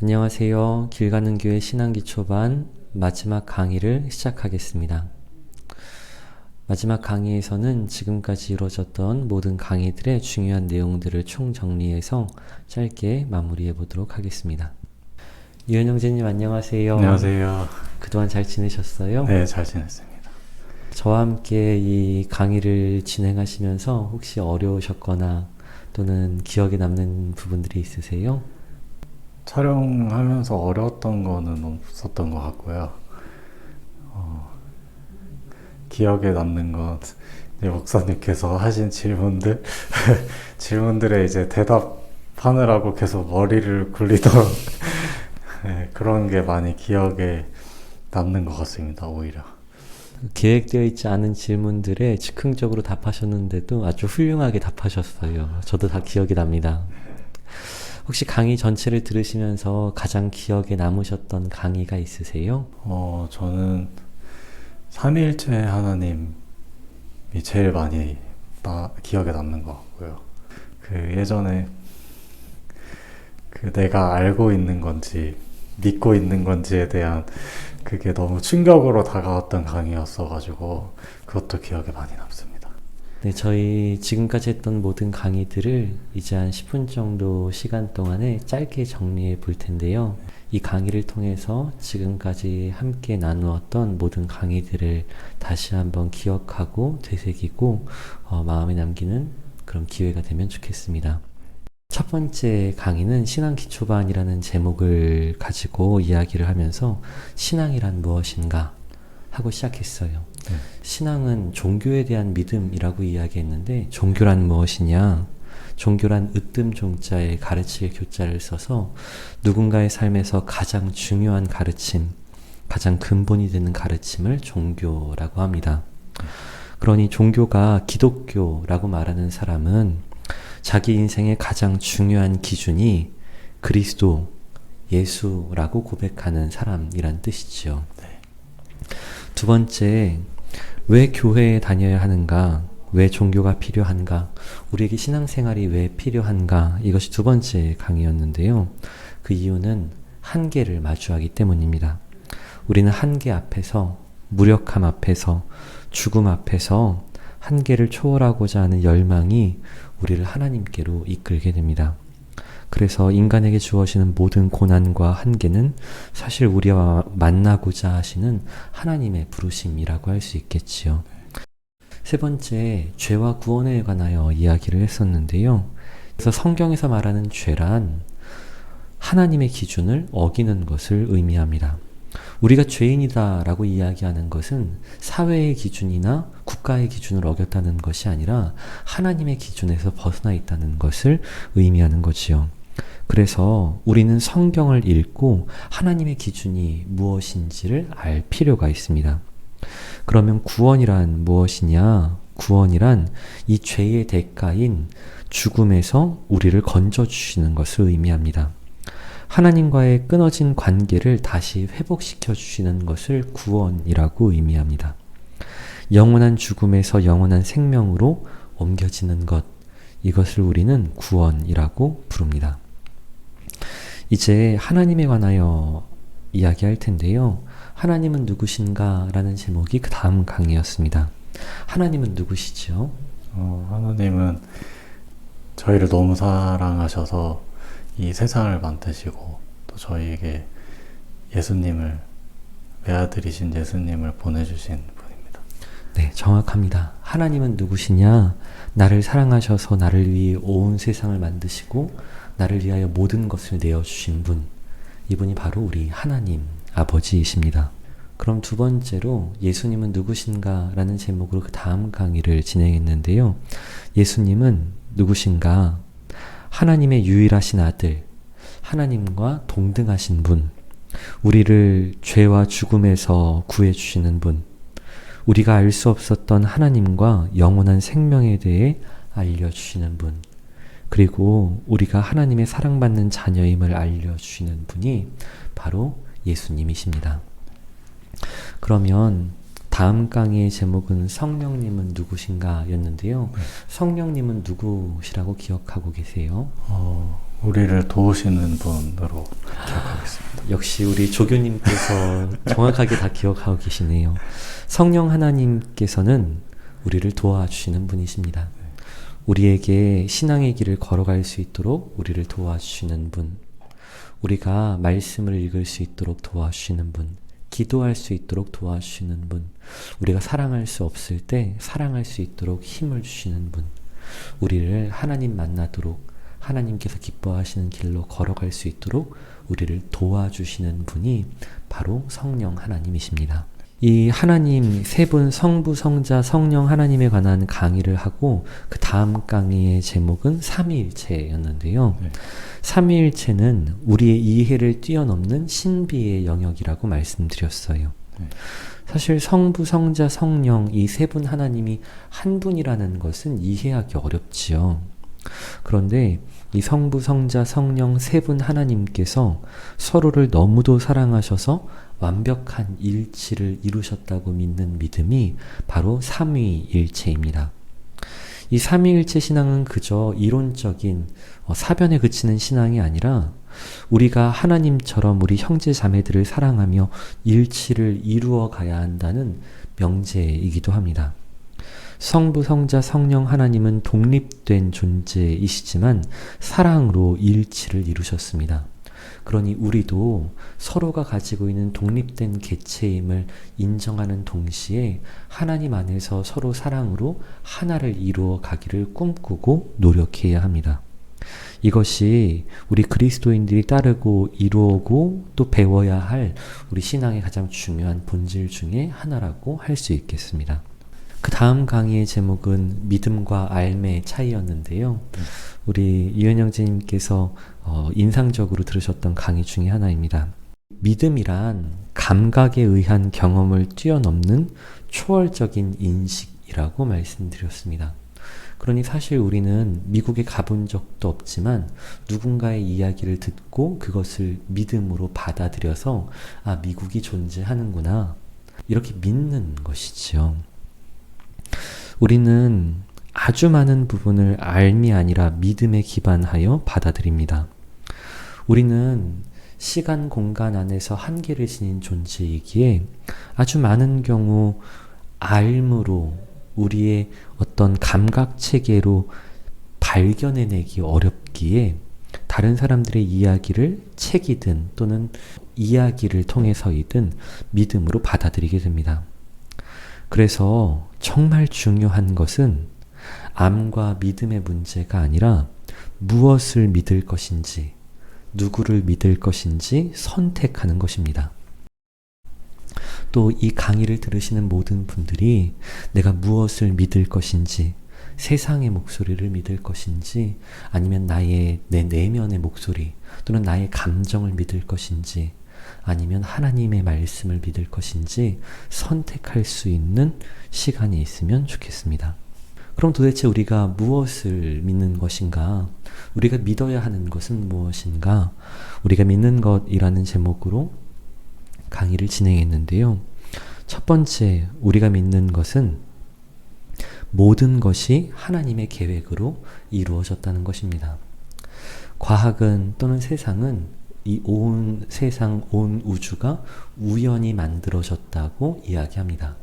안녕하세요. 길 가는 교회 신앙기초반 마지막 강의를 시작하겠습니다. 마지막 강의에서는 지금까지 이루어졌던 모든 강의들의 중요한 내용들을 총정리해서 짧게 마무리해 보도록 하겠습니다. 유현 형제님 안녕하세요. 안녕하세요. 그동안 잘 지내셨어요? 네, 잘 지냈습니다. 저와 함께 이 강의를 진행하시면서 혹시 어려우셨거나 또는 기억에 남는 부분들이 있으세요? 촬영하면서 어려웠던 거는 없었던 것 같고요. 어, 기억에 남는 건 이제 목사님께서 하신 질문들, 질문들에 이제 대답하느라고 계속 머리를 굴리던 네, 그런 게 많이 기억에 남는 것 같습니다, 오히려. 계획되어 있지 않은 질문들에 즉흥적으로 답하셨는데도 아주 훌륭하게 답하셨어요. 저도 다 기억이 납니다. 혹시 강의 전체를 들으시면서 가장 기억에 남으셨던 강의가 있으세요? 어, 저는 삼일째 하나님이 제일 많이 나, 기억에 남는 것 같고요. 그 예전에 그 내가 알고 있는 건지 믿고 있는 건지에 대한 그게 너무 충격으로 다가왔던 강의였어가지고 그것도 기억에 많이 남습니다. 네, 저희 지금까지 했던 모든 강의들을 이제 한 10분 정도 시간 동안에 짧게 정리해 볼 텐데요. 이 강의를 통해서 지금까지 함께 나누었던 모든 강의들을 다시 한번 기억하고 되새기고 어, 마음에 남기는 그런 기회가 되면 좋겠습니다. 첫 번째 강의는 신앙 기초반이라는 제목을 가지고 이야기를 하면서 신앙이란 무엇인가 하고 시작했어요. 네. 신앙은 종교에 대한 믿음이라고 이야기했는데 종교란 무엇이냐? 종교란 으뜸 종자에 가르칠 교자를 써서 누군가의 삶에서 가장 중요한 가르침, 가장 근본이 되는 가르침을 종교라고 합니다. 그러니 종교가 기독교라고 말하는 사람은 자기 인생의 가장 중요한 기준이 그리스도, 예수라고 고백하는 사람이란 뜻이지요. 두 번째, 왜 교회에 다녀야 하는가? 왜 종교가 필요한가? 우리에게 신앙생활이 왜 필요한가? 이것이 두 번째 강의였는데요. 그 이유는 한계를 마주하기 때문입니다. 우리는 한계 앞에서, 무력함 앞에서, 죽음 앞에서 한계를 초월하고자 하는 열망이 우리를 하나님께로 이끌게 됩니다. 그래서 인간에게 주어지는 모든 고난과 한계는 사실 우리와 만나고자 하시는 하나님의 부르심이라고 할 수 있겠지요. 세 번째, 죄와 구원에 관하여 이야기를 했었는데요. 그래서 성경에서 말하는 죄란 하나님의 기준을 어기는 것을 의미합니다. 우리가 죄인이다 라고 이야기하는 것은 사회의 기준이나 국가의 기준을 어겼다는 것이 아니라 하나님의 기준에서 벗어나 있다는 것을 의미하는 거지요. 그래서 우리는 성경을 읽고 하나님의 기준이 무엇인지를 알 필요가 있습니다. 그러면 구원이란 무엇이냐? 구원이란 이 죄의 대가인 죽음에서 우리를 건져주시는 것을 의미합니다. 하나님과의 끊어진 관계를 다시 회복시켜 주시는 것을 구원이라고 의미합니다. 영원한 죽음에서 영원한 생명으로 옮겨지는 것, 이것을 우리는 구원이라고 부릅니다. 이제 하나님에 관하여 이야기할 텐데요. 하나님은 누구신가? 라는 제목이 그 다음 강의였습니다. 하나님은 누구시죠? 어, 하나님은 저희를 너무 사랑하셔서 이 세상을 만드시고 또 저희에게 예수님을 외아들이신 예수님을 보내주신 분입니다. 네, 정확합니다. 하나님은 누구시냐? 나를 사랑하셔서 나를 위해 온 세상을 만드시고 나를 위하여 모든 것을 내어주신 분. 이분이 바로 우리 하나님 아버지이십니다. 그럼 두 번째로 예수님은 누구신가? 라는 제목으로 그 다음 강의를 진행했는데요. 예수님은 누구신가? 하나님의 유일하신 아들, 하나님과 동등하신 분, 우리를 죄와 죽음에서 구해주시는 분, 우리가 알 수 없었던 하나님과 영원한 생명에 대해 알려주시는 분, 그리고 우리가 하나님의 사랑받는 자녀임을 알려주시는 분이 바로 예수님이십니다. 그러면 다음 강의의 제목은 성령님은 누구신가 였는데요. 성령님은 누구시라고 기억하고 계세요? 어, 우리를 도우시는 분으로 기억하겠습니다. 역시 우리 조교님께서 정확하게 다 기억하고 계시네요. 성령 하나님께서는 우리를 도와주시는 분이십니다. 우리에게 신앙의 길을 걸어갈 수 있도록 우리를 도와주시는 분, 우리가 말씀을 읽을 수 있도록 도와주시는 분, 기도할 수 있도록 도와주시는 분, 우리가 사랑할 수 없을 때 사랑할 수 있도록 힘을 주시는 분, 우리를 하나님 만나도록 하나님께서 기뻐하시는 길로 걸어갈 수 있도록 우리를 도와주시는 분이 바로 성령 하나님이십니다. 이 하나님 세 분 성부, 성자, 성령 하나님에 관한 강의를 하고 그 다음 강의의 제목은 삼위일체였는데요. 네. 삼위일체는 우리의 이해를 뛰어넘는 신비의 영역이라고 말씀드렸어요. 네. 사실 성부, 성자, 성령 이 세 분 하나님이 한 분이라는 것은 이해하기 어렵지요. 그런데 이 성부, 성자, 성령 세 분 하나님께서 서로를 너무도 사랑하셔서 완벽한 일치를 이루셨다고 믿는 믿음이 바로 삼위일체입니다. 이 삼위일체 신앙은 그저 이론적인 어, 사변에 그치는 신앙이 아니라 우리가 하나님처럼 우리 형제 자매들을 사랑하며 일치를 이루어 가야 한다는 명제이기도 합니다. 성부, 성자, 성령 하나님은 독립된 존재이시지만 사랑으로 일치를 이루셨습니다. 그러니 우리도 서로가 가지고 있는 독립된 개체임을 인정하는 동시에 하나님 안에서 서로 사랑으로 하나를 이루어 가기를 꿈꾸고 노력해야 합니다. 이것이 우리 그리스도인들이 따르고 이루고 또 배워야 할 우리 신앙의 가장 중요한 본질 중에 하나라고 할 수 있겠습니다. 그 다음 강의의 제목은 믿음과 알매의 차이였는데요. 우리 이은영 제님께서 어, 인상적으로 들으셨던 강의 중에 하나입니다. 믿음이란 감각에 의한 경험을 뛰어넘는 초월적인 인식이라고 말씀드렸습니다. 그러니 사실 우리는 미국에 가본 적도 없지만 누군가의 이야기를 듣고 그것을 믿음으로 받아들여서 아, 미국이 존재하는구나. 이렇게 믿는 것이지요. 우리는 아주 많은 부분을 알미 아니라 믿음에 기반하여 받아들입니다. 우리는 시간 공간 안에서 한계를 지닌 존재이기에 아주 많은 경우 알므로 우리의 어떤 감각 체계로 발견해내기 어렵기에 다른 사람들의 이야기를 책이든 또는 이야기를 통해서이든 믿음으로 받아들이게 됩니다. 그래서 정말 중요한 것은 암과 믿음의 문제가 아니라 무엇을 믿을 것인지, 누구를 믿을 것인지 선택하는 것입니다. 또 이 강의를 들으시는 모든 분들이 내가 무엇을 믿을 것인지, 세상의 목소리를 믿을 것인지, 아니면 나의 내 내면의 목소리, 또는 나의 감정을 믿을 것인지, 아니면 하나님의 말씀을 믿을 것인지 선택할 수 있는 시간이 있으면 좋겠습니다. 그럼 도대체 우리가 무엇을 믿는 것인가? 우리가 믿어야 하는 것은 무엇인가? 우리가 믿는 것이라는 제목으로 강의를 진행했는데요. 첫 번째, 우리가 믿는 것은 모든 것이 하나님의 계획으로 이루어졌다는 것입니다. 과학은 또는 세상은 이 온 세상, 온 우주가 우연히 만들어졌다고 이야기합니다.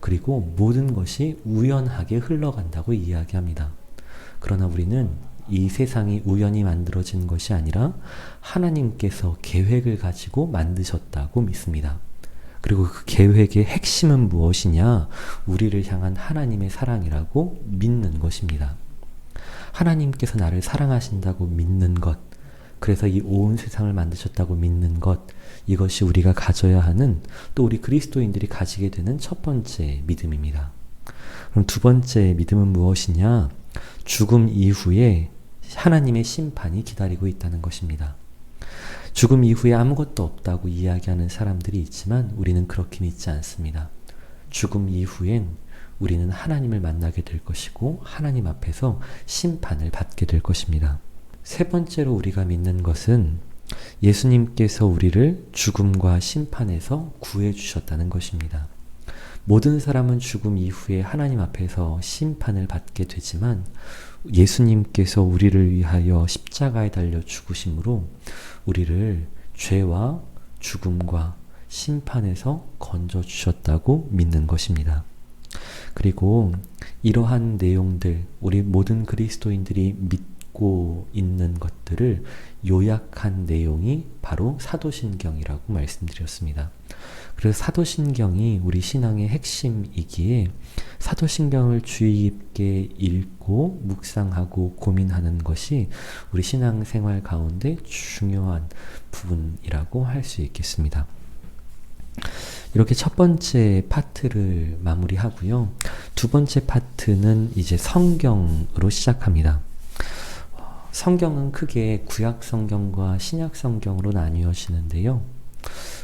그리고 모든 것이 우연하게 흘러간다고 이야기합니다. 그러나 우리는 이 세상이 우연히 만들어진 것이 아니라 하나님께서 계획을 가지고 만드셨다고 믿습니다. 그리고 그 계획의 핵심은 무엇이냐? 우리를 향한 하나님의 사랑이라고 믿는 것입니다. 하나님께서 나를 사랑하신다고 믿는 것, 그래서 이 온 세상을 만드셨다고 믿는 것, 이것이 우리가 가져야 하는 또 우리 그리스도인들이 가지게 되는 첫 번째 믿음입니다. 그럼 두 번째 믿음은 무엇이냐? 죽음 이후에 하나님의 심판이 기다리고 있다는 것입니다. 죽음 이후에 아무것도 없다고 이야기하는 사람들이 있지만 우리는 그렇게 믿지 않습니다. 죽음 이후엔 우리는 하나님을 만나게 될 것이고 하나님 앞에서 심판을 받게 될 것입니다. 세 번째로 우리가 믿는 것은 예수님께서 우리를 죽음과 심판에서 구해 주셨다는 것입니다. 모든 사람은 죽음 이후에 하나님 앞에서 심판을 받게 되지만 예수님께서 우리를 위하여 십자가에 달려 죽으심으로 우리를 죄와 죽음과 심판에서 건져 주셨다고 믿는 것입니다. 그리고 이러한 내용들, 우리 모든 그리스도인들이 믿 고 있는 것들을 요약한 내용이 바로 사도신경이라고 말씀드렸습니다. 그래서 사도신경이 우리 신앙의 핵심이기에 사도신경을 주의 깊게 읽고 묵상하고 고민하는 것이 우리 신앙생활 가운데 중요한 부분이라고 할 수 있겠습니다. 이렇게 첫 번째 파트를 마무리하고요. 두 번째 파트는 이제 성경으로 시작합니다. 성경은 크게 구약 성경과 신약 성경으로 나뉘어지는데요.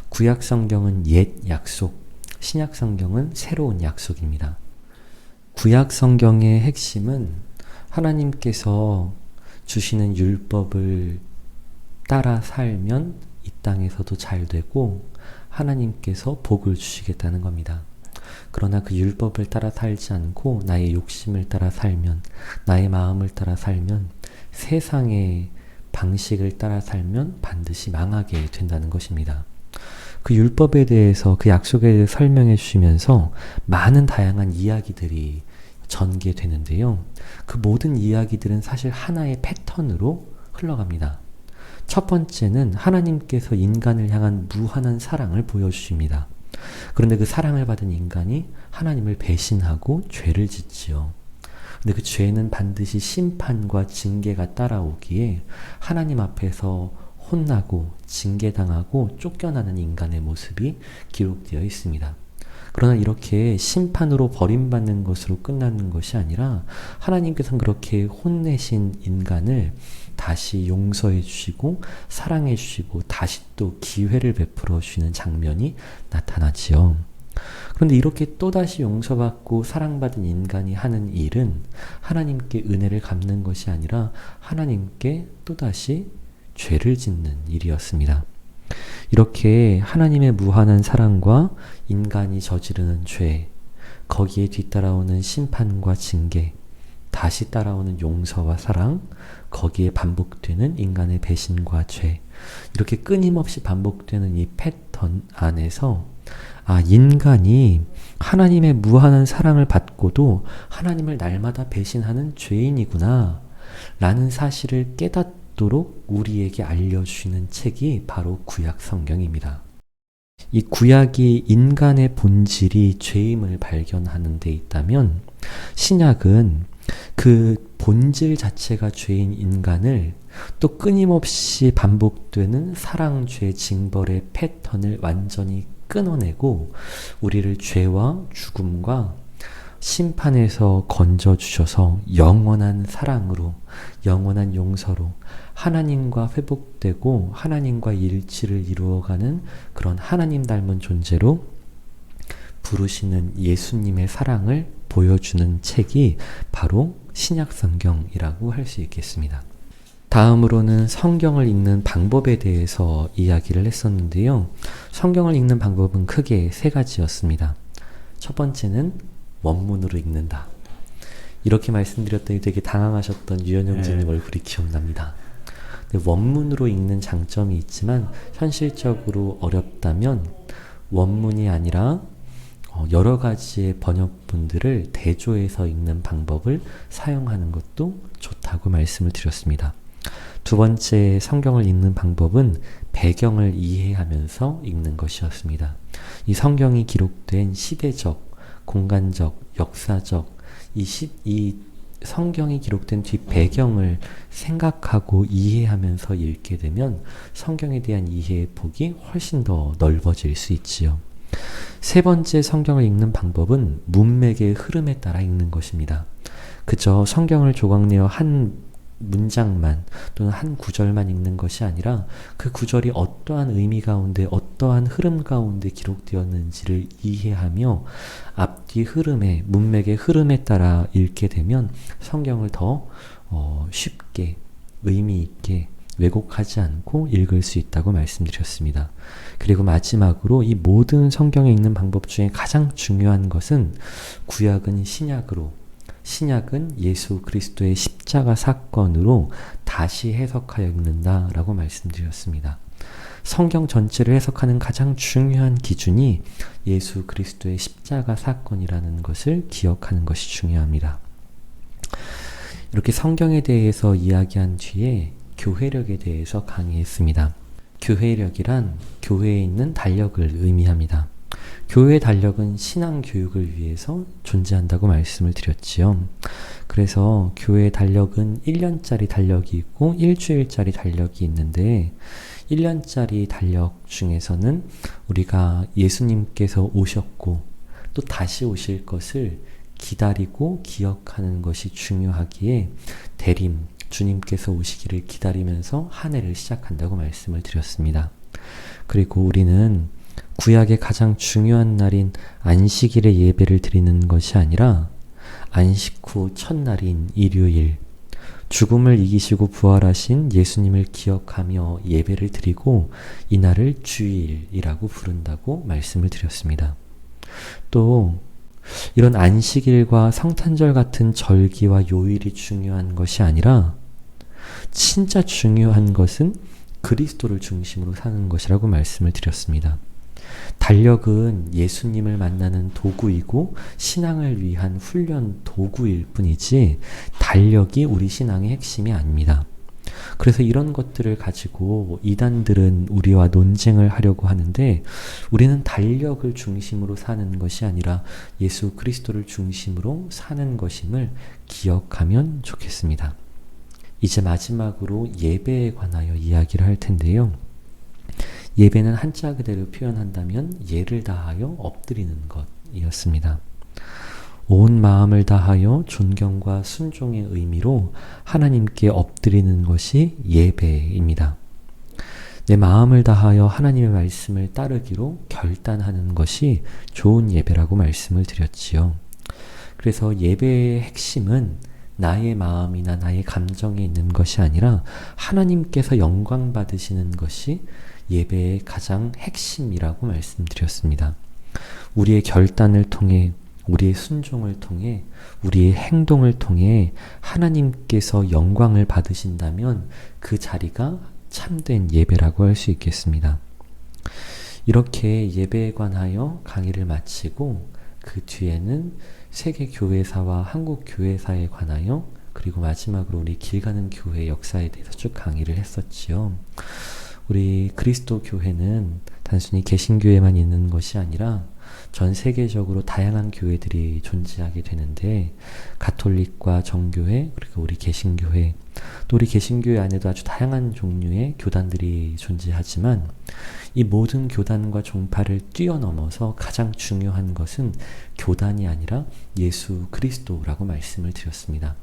구약 성경은 옛 약속, 신약 성경은 새로운 약속입니다. 구약 성경의 핵심은 하나님께서 주시는 율법을 따라 살면 이 땅에서도 잘 되고 하나님께서 복을 주시겠다는 겁니다. 그러나 그 율법을 따라 살지 않고 나의 욕심을 따라 살면, 나의 마음을 따라 살면, 세상의 방식을 따라 살면 반드시 망하게 된다는 것입니다. 그 율법에 대해서 그 약속에 대해 설명해 주시면서 많은 다양한 이야기들이 전개되는데요. 그 모든 이야기들은 사실 하나의 패턴으로 흘러갑니다. 첫 번째는 하나님께서 인간을 향한 무한한 사랑을 보여주십니다. 그런데 그 사랑을 받은 인간이 하나님을 배신하고 죄를 짓지요. 근데 그 죄는 반드시 심판과 징계가 따라오기에 하나님 앞에서 혼나고 징계당하고 쫓겨나는 인간의 모습이 기록되어 있습니다. 그러나 이렇게 심판으로 버림받는 것으로 끝나는 것이 아니라 하나님께서는 그렇게 혼내신 인간을 다시 용서해 주시고 사랑해 주시고 다시 또 기회를 베풀어 주시는 장면이 나타나지요. 그런데 이렇게 또다시 용서받고 사랑받은 인간이 하는 일은 하나님께 은혜를 갚는 것이 아니라 하나님께 또다시 죄를 짓는 일이었습니다. 이렇게 하나님의 무한한 사랑과 인간이 저지르는 죄, 거기에 뒤따라오는 심판과 징계, 다시 따라오는 용서와 사랑, 거기에 반복되는 인간의 배신과 죄, 이렇게 끊임없이 반복되는 이 패턴 안에서 아, 인간이 하나님의 무한한 사랑을 받고도 하나님을 날마다 배신하는 죄인이구나. 라는 사실을 깨닫도록 우리에게 알려주시는 책이 바로 구약 성경입니다. 이 구약이 인간의 본질이 죄임을 발견하는 데 있다면 신약은 그 본질 자체가 죄인 인간을 또 끊임없이 반복되는 사랑, 죄, 징벌의 패턴을 완전히 끊어내고 우리를 죄와 죽음과 심판에서 건져 주셔서 영원한 사랑으로 영원한 용서로 하나님과 회복되고 하나님과 일치를 이루어가는 그런 하나님 닮은 존재로 부르시는 예수님의 사랑을 보여주는 책이 바로 신약 성경이라고 할 수 있겠습니다. 다음으로는 성경을 읽는 방법에 대해서 이야기를 했었는데요. 성경을 읽는 방법은 크게 세 가지였습니다. 첫 번째는 원문으로 읽는다. 이렇게 말씀드렸더니 되게 당황하셨던 유현영진님 네. 얼굴이 기억납니다. 원문으로 읽는 장점이 있지만 현실적으로 어렵다면 원문이 아니라 어, 여러 가지의 번역본들을 대조해서 읽는 방법을 사용하는 것도 좋다고 말씀을 드렸습니다. 두 번째 성경을 읽는 방법은 배경을 이해하면서 읽는 것이었습니다. 이 성경이 기록된 시대적, 공간적, 역사적, 이, 시, 이 성경이 기록된 뒷 배경을 생각하고 이해하면서 읽게 되면 성경에 대한 이해의 폭이 훨씬 더 넓어질 수 있지요. 세 번째 성경을 읽는 방법은 문맥의 흐름에 따라 읽는 것입니다. 그저 성경을 조각내어 한 문장만 또는 한 구절만 읽는 것이 아니라 그 구절이 어떠한 의미 가운데 어떠한 흐름 가운데 기록되었는지를 이해하며 앞뒤 흐름에 문맥의 흐름에 따라 읽게 되면 성경을 더 어, 쉽게 의미 있게 왜곡하지 않고 읽을 수 있다고 말씀드렸습니다. 그리고 마지막으로 이 모든 성경에 읽는 방법 중에 가장 중요한 것은 구약은 신약으로 신약은 예수 그리스도의 십자가 사건으로 다시 해석하여 읽는다라고 말씀드렸습니다. 성경 전체를 해석하는 가장 중요한 기준이 예수 그리스도의 십자가 사건이라는 것을 기억하는 것이 중요합니다. 이렇게 성경에 대해서 이야기한 뒤에 교회력에 대해서 강의했습니다. 교회력이란 교회에 있는 달력을 의미합니다. 교회의 달력은 신앙 교육을 위해서 존재한다고 말씀을 드렸지요. 그래서 교회의 달력은 1년짜리 달력이 있고 일주일짜리 달력이 있는데 1년짜리 달력 중에서는 우리가 예수님께서 오셨고 또 다시 오실 것을 기다리고 기억하는 것이 중요하기에 대림, 주님께서 오시기를 기다리면서 한 해를 시작한다고 말씀을 드렸습니다. 그리고 우리는 구약의 가장 중요한 날인 안식일에 예배를 드리는 것이 아니라 안식 후 첫날인 일요일, 죽음을 이기시고 부활하신 예수님을 기억하며 예배를 드리고 이날을 주일이라고 부른다고 말씀을 드렸습니다. 또 이런 안식일과 성탄절 같은 절기와 요일이 중요한 것이 아니라 진짜 중요한 것은 그리스도를 중심으로 사는 것이라고 말씀을 드렸습니다. 달력은 예수님을 만나는 도구이고 신앙을 위한 훈련 도구일 뿐이지 달력이 우리 신앙의 핵심이 아닙니다. 그래서 이런 것들을 가지고 이단들은 우리와 논쟁을 하려고 하는데 우리는 달력을 중심으로 사는 것이 아니라 예수 그리스도를 중심으로 사는 것임을 기억하면 좋겠습니다. 이제 마지막으로 예배에 관하여 이야기를 할 텐데요. 예배는 한자 그대로 표현한다면 예를 다하여 엎드리는 것이었습니다. 온 마음을 다하여 존경과 순종의 의미로 하나님께 엎드리는 것이 예배입니다. 내 마음을 다하여 하나님의 말씀을 따르기로 결단하는 것이 좋은 예배라고 말씀을 드렸지요. 그래서 예배의 핵심은 나의 마음이나 나의 감정에 있는 것이 아니라 하나님께서 영광 받으시는 것이 예배의 가장 핵심이라고 말씀드렸습니다. 우리의 결단을 통해 우리의 순종을 통해 우리의 행동을 통해 하나님께서 영광을 받으신다면 그 자리가 참된 예배라고 할 수 있겠습니다. 이렇게 예배에 관하여 강의를 마치고 그 뒤에는 세계 교회사와 한국 교회사에 관하여 그리고 마지막으로 우리 길 가는 교회 역사에 대해서 쭉 강의를 했었지요. 우리 그리스도 교회는 단순히 개신교회만 있는 것이 아니라 전 세계적으로 다양한 교회들이 존재하게 되는데 가톨릭과 정교회 그리고 우리 개신교회 또 우리 개신교회 안에도 아주 다양한 종류의 교단들이 존재하지만 이 모든 교단과 종파를 뛰어넘어서 가장 중요한 것은 교단이 아니라 예수 그리스도라고 말씀을 드렸습니다.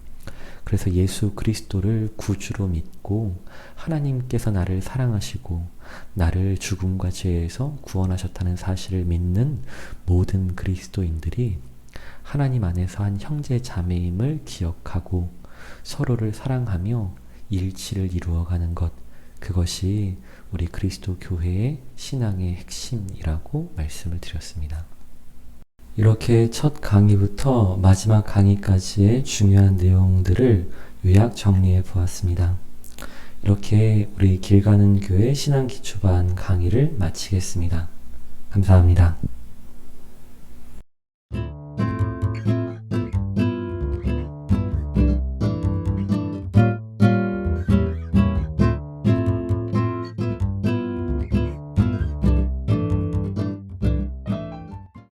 그래서 예수 그리스도를 구주로 믿고 하나님께서 나를 사랑하시고 나를 죽음과 죄에서 구원하셨다는 사실을 믿는 모든 그리스도인들이 하나님 안에서 한 형제 자매임을 기억하고 서로를 사랑하며 일치를 이루어가는 것 그것이 우리 그리스도 교회의 신앙의 핵심이라고 말씀을 드렸습니다. 이렇게 첫 강의부터 마지막 강의까지의 중요한 내용들을 요약 정리해 보았습니다. 이렇게 우리 길 가는 교회 신앙 기초반 강의를 마치겠습니다. 감사합니다.